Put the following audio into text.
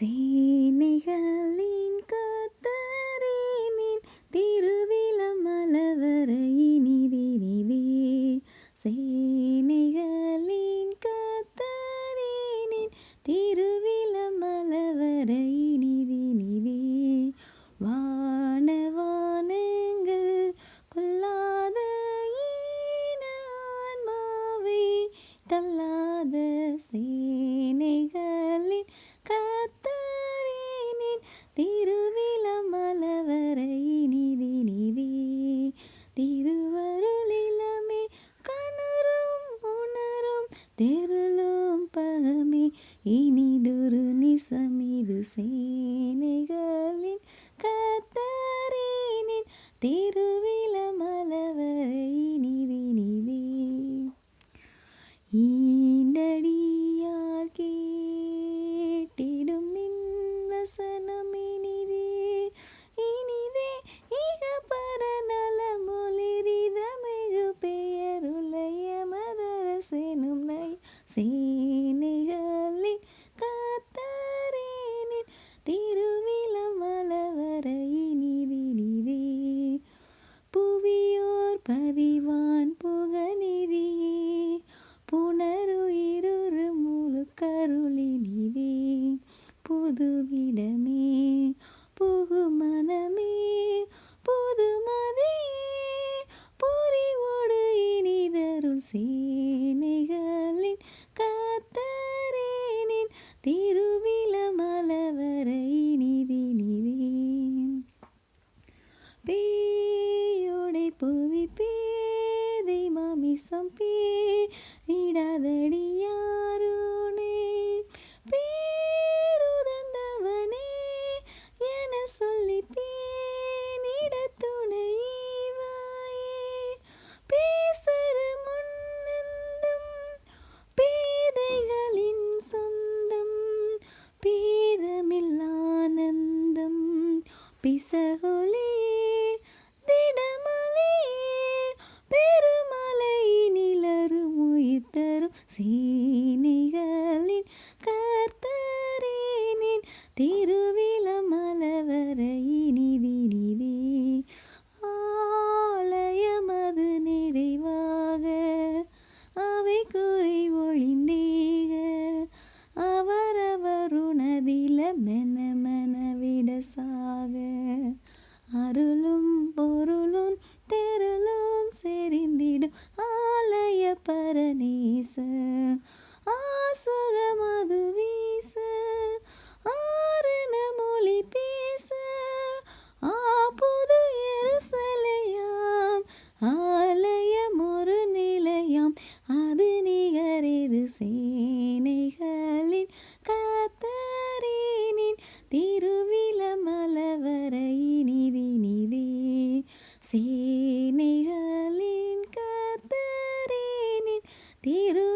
சேனைகளின் கத்தரேனின் திருவிழம் மலவரை இனிதினிதே சேனைகளின் கத்தரேனின் திருவிழம் மலவரை இனிதினிதே வானவானங்கள் கொல்லாத ஈன ஆன்மாவை தள்ளாத சேனைகள் தெருளும் பகமே. இனிதொரு நிசமிது சேனைகளின் கத்தரேனின் தெருவில மலவரை இனிதினிதே ஈண்டடியார் கேட்டிடும் நின் வசனம் இனிதே. இனிதே இக பரநல மொழிரித மிகு பெயருளைய மதரசேனு சேனைகளில் சேனைகளின் கத்தரேனின் திருவிழம் மலவரை இனிதினிதே புவியோர் பதிவான் புகநிதியே புனருயிருரு முழுக்கருளி நிதி புதுவிடமே புகுமனமே புதுமதியே புரிவோடு இனிதருள் சேனைகளின் பேதை மாமிசம் பேரிடாதடி யாரோனே? பேருதந்தவனே என சொல்லி பேனிட துணைவாயே பேசரு முன்னந்தம் பேதைகளின் சொந்தம் பேதமில்லானந்தம் பிசகுலே சேனைகளின் கர்த்தரேனின் திருவிழ மலவரை இனிதினிதே ஆலயமது நிறைவாக அவை குறை ஒழிந்தேக அவரவருணதில மென மென அருளும் பொருளும் தெருளும் செறிந்திடும் ஆலய பரநேச சேனைகளின் கத்தரேனின் திருவில மலவரை நிதி நிதி சேனைகளின் கத்தரேனின் திரு